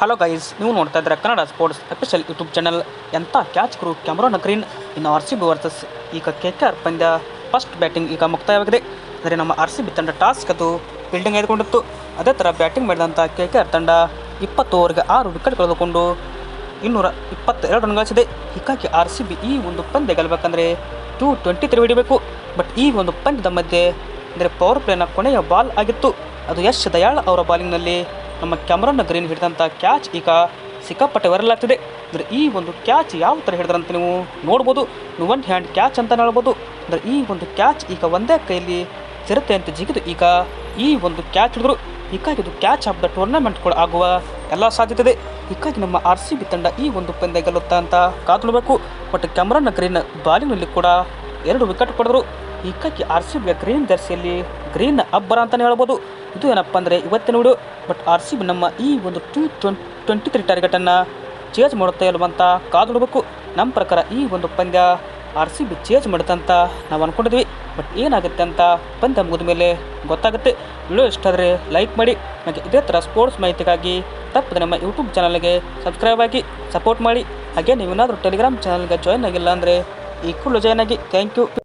Hello guys ನೀವು ನೋಡ್ತಾ ಇದ್ದಾರೆ Kannada sports official YouTube channel ಎಂಥ ಕ್ಯಾಚ್ ಕ್ರೂ ಕ್ಯಾಮ್ರಾನ ಗ್ರೀನ್ ಇನ್ನು ಆರ್ ಸಿ ಬಿ ವರ್ಸಸ್ ಈಗ ಕೆ ಕೆ ಆರ್ ಪಂದ್ಯ. ಫಸ್ಟ್ ಬ್ಯಾಟಿಂಗ್ ಈಗ ಮುಕ್ತಾಯವಾಗಿದೆ. ಅಂದರೆ ನಮ್ಮ ಆರ್ ಸಿ ಬಿ ತಂಡ ಟಾಸ್ ಅದು ಫೀಲ್ಡಿಂಗ್ ಆಯ್ದುಕೊಂಡಿತ್ತು ಅದೇ ಥರ ಬ್ಯಾಟಿಂಗ್ ಮಾಡಿದಂಥ ಕೆ ಕೆ ಆರ್ ತಂಡ ಇಪ್ಪತ್ತು ಓವರ್ಗೆ ಆರು ವಿಕೆಟ್ ಕಳೆದುಕೊಂಡು ಇನ್ನೂರ ಇಪ್ಪತ್ತೆರಡು ರನ್ ಗಳಿಸಿದೆ. ಹೀಗಾಗಿ ಆರ್ ಸಿ ಬಿ ಈ ಒಂದು ಪಂದ್ಯ ಗೆಲ್ಲಬೇಕಂದ್ರೆ ಟೂ ಟ್ವೆಂಟಿ ತ್ರೀ ಹಿಡಿಬೇಕು. ಬಟ್ ಈ ಒಂದು ಪಂದ್ಯದ ಮಧ್ಯೆ ಅಂದರೆ ಪವರ್ ಪ್ಲೇನ ಕೊನೆಯ ಬಾಲ್ ಆಗಿತ್ತು. ಅದು ಯಶ್ ದಯಾಳ್ ಅವರ ಬಾಲಿಂಗ್ನಲ್ಲಿ ನಮ್ಮ ಕ್ಯಾಮ್ರಾನ ಗ್ರೀನ್ ಹಿಡಿದಂಥ ಕ್ಯಾಚ್ ಈಗ ಸಿಕ್ಕಾಪಟ್ಟೆ ವೈರಲ್ ಆಗ್ತಿದೆ. ಅಂದರೆ ಈ ಒಂದು ಕ್ಯಾಚ್ ಯಾವ ಥರ ಹಿಡಿದ್ರಂತ ನೀವು ನೋಡ್ಬೋದು. ಒನ್ ಹ್ಯಾಂಡ್ ಕ್ಯಾಚ್ ಅಂತ ಹೇಳ್ಬೋದು. ಅಂದರೆ ಈ ಒಂದು ಕ್ಯಾಚ್ ಈಗ ಒಂದೇ ಕೈಯಲ್ಲಿ ಸಿರುತ್ತೆ ಅಂತ ಜಿಗಿದು ಈಗ ಈ ಒಂದು ಕ್ಯಾಚ್ ಹಿಡಿದ್ರು. ಹೀಗಾಗಿ ಇದು ಕ್ಯಾಚ್ ಆಫ್ ದ ಟೂರ್ನಮೆಂಟ್ಗಳು ಆಗುವ ಎಲ್ಲ ಸಾಧ್ಯತೆ ಇದೆ. ಹೀಗಾಗಿ ನಮ್ಮ ಆರ್ ಸಿ ಬಿ ತಂಡ ಈ ಒಂದು ಪಂದ್ಯ ಗೆಲ್ಲುತ್ತ ಅಂತ ಕಾದುಕೊಳ್ಬೇಕು ಬಟ್ ಕ್ಯಾಮ್ರಾನ ಗ್ರೀನ್ ಬಾಲಿಂಗ್ನಲ್ಲಿ ಕೂಡ ಎರಡು ವಿಕೆಟ್ ಪಡೆದರು ಹೀಗಾಗಿ ಆರ್ ಸಿ ಬಿಯ ಗ್ರೀನ್ ಜರ್ಸಿಯಲ್ಲಿ ಗ್ರೀನ್ ಅಬ್ಬರ ಅಂತಲೇ ಹೇಳ್ಬೋದು. ಇದು ಏನಪ್ಪ ಅಂದರೆ ಇವತ್ತಿನ video but R C B ನಮ್ಮ ಈ ಒಂದು ಟೂ ಟ್ವೆಂಟಿ ಟ್ವೆಂಟಿ ತ್ರೀ ಟಾರ್ಗೆಟನ್ನು ಚೇಂಜ್ ಮಾಡುತ್ತಾ ಇಲ್ವ ಅಂತ ಕಾದುಕೊಳ್ಬೇಕು ನಮ್ಮ ಪ್ರಕಾರ ಈ ಒಂದು ಪಂದ್ಯ ಆರ್ ಸಿ ಬಿ ಚೇಂಜ್ ಮಾಡುತ್ತಂತ ನಾವು ಅಂದ್ಕೊಂಡಿದ್ವಿ ಬಟ್ ಏನಾಗುತ್ತೆ ಅಂತ ಪಂದ್ಯ ಮುಗಿದ ಮೇಲೆ ಗೊತ್ತಾಗುತ್ತೆ. ವಿಡಿಯೋ ಇಷ್ಟ ಆದರೆ ಲೈಕ್ ಮಾಡಿ. ಹಾಗೆ ಇದೇ ಥರ ಸ್ಪೋರ್ಟ್ಸ್ ಮಾಹಿತಿಗಾಗಿ ತಪ್ಪದೆ ನಮ್ಮ ಯೂಟ್ಯೂಬ್ ಚಾನಲ್ಗೆ ಸಬ್ಸ್ಕ್ರೈಬ್ ಆಗಿ ಸಪೋರ್ಟ್ ಮಾಡಿ. ಹಾಗೆ ನೀವೇನಾದರೂ ಟೆಲಿಗ್ರಾಮ್ ಚಾನಲ್ಗೆ ಜಾಯ್ನ್ ಆಗಿಲ್ಲ ಅಂದರೆ ಈ ಕೂಡಲೇ ಜಾಯ್ನ್ ಆಗಿ. Thank you